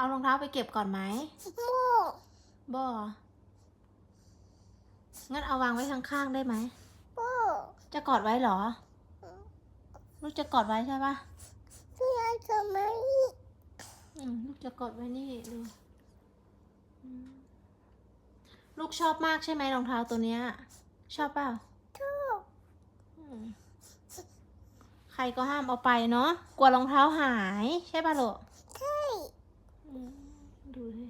เอารองเท้าไปเก็บก่อนไหมโม่บ่งั้นเอาวางไว้ข้างๆได้ไหมโม่จะกอดไว้เหรอ ลูกจะกอดไว้ใช่ปะพี่ยายทำไมอืมลูกจะกดไว้นี่ดูอืมลูกชอบมากใช่ไหมรองเท้าตัวเนี้ย ชอบเปล่าทุกอืมใครก็ห้ามเอาไปเนาะกลัวรองเท้าหายใช่ป่ะลูกใช่อืม ดูสิ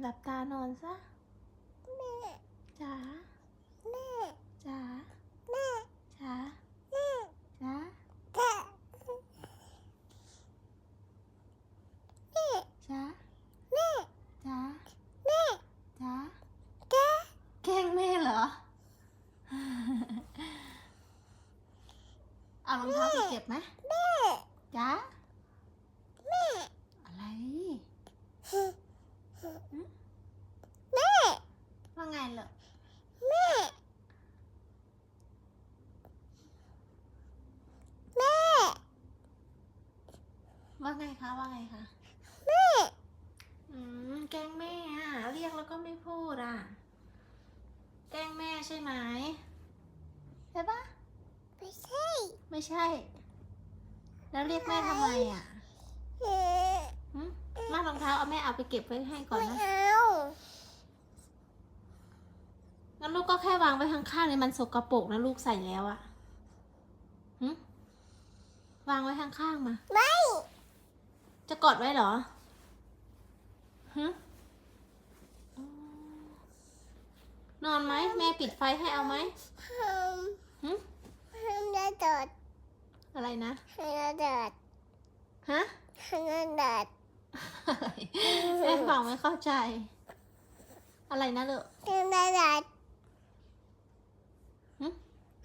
หลับตานอนซะ แม่ จ๋า แม่ จ๋า แม่ จ๋า แม่ จ๋า แม่ จ๋า แม่ จ๋า แม่ จ๋า แก แกล้งแม่เหรอ เอา รองเท้าไปเก็บไหมแม่จ๊ะแม่อะไรแม่ว่าไงเหรอแม่แม่ว่าไงคะว่าไงคะแม่อืมแกล้งแม่อะเรียกแล้วก็ไม่พูดอะแกล้งแม่ใช่ไหมใช่ปะไม่ใช่ ไม่ใช่ แล้วเรียกแม่ทำไมอะเอ๊ะหึมารองเท้าเอาแม่เอาไปเก็บไว้ให้ก่อนไม่นะเอางั้นลูกก็แค่วางไว้ข้างๆเลยมันสกปรกนะลูกใส่แล้วอะหึวางไว้ข้างๆมา ไม่จะกดไว้เหรอหึอ๋อนอนไหมแม่ปิดไฟให้เอาไหมทหึำทำได้ดด อะไรนะทำได้ดดฮะทำได้ดดอะไรแม่ฟังไม่เข้าใจ อะไรนะลูกทำได้ดดหึ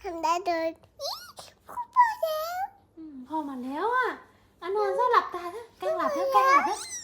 ทำได้ดดอีพูดพอแล้วอืมพอมาแล้วอะอะนอนซะหลับตาเถอะแกล้งหลับเถอะแกล้งหลับเถอะอี